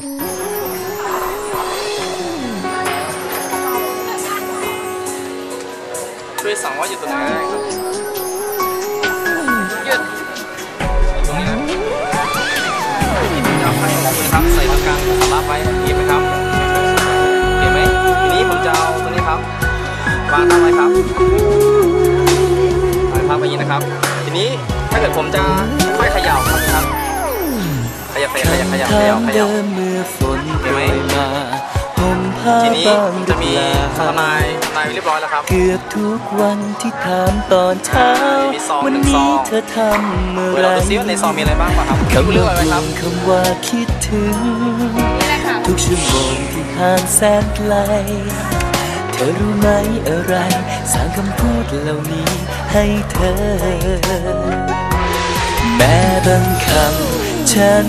ช่วยสั่งว่าอยู่ตรงไหนได้ครับยืดตรงนี้นะที่ผมจะเอาให้ของคุณนะครับ ใส่ตรงกลางสำรับไว้เห็นไหมครับเห็นไหมทีนี้ผมจะเอาตัวนี้ครับวางตั้งไว้ครับวางพับไปอย่างนี้นะครับ ทีนี้ถ้าเกิดผมจะค่อยๆขย่าครับ ยับขยับขยับขยับขยับเดิมเมื่อฝนเห็นไหมโปรยมาห่มผ้าทีนี้บางผมจะมีหรือเปทล่านายทนายเรียบร้อยแล้วครับ เกือบทุกวันที่ถามตอนเช้ามีซองวัหนึ่งซนี้องเธอทำเมื่อเดี๋ยวไรเราดูซิว่าในซองมีอะไรบ้างป่ะครับคำคุณเลือกว่าอะไรไหมครับคำว่าคิดถึง ทุกชั่วโมงที่ห่างแสนไกลเธอรู้ไหมอะไร สร้างคำพูดเหล่านี้ให้เธอ แม้บางคำฉัน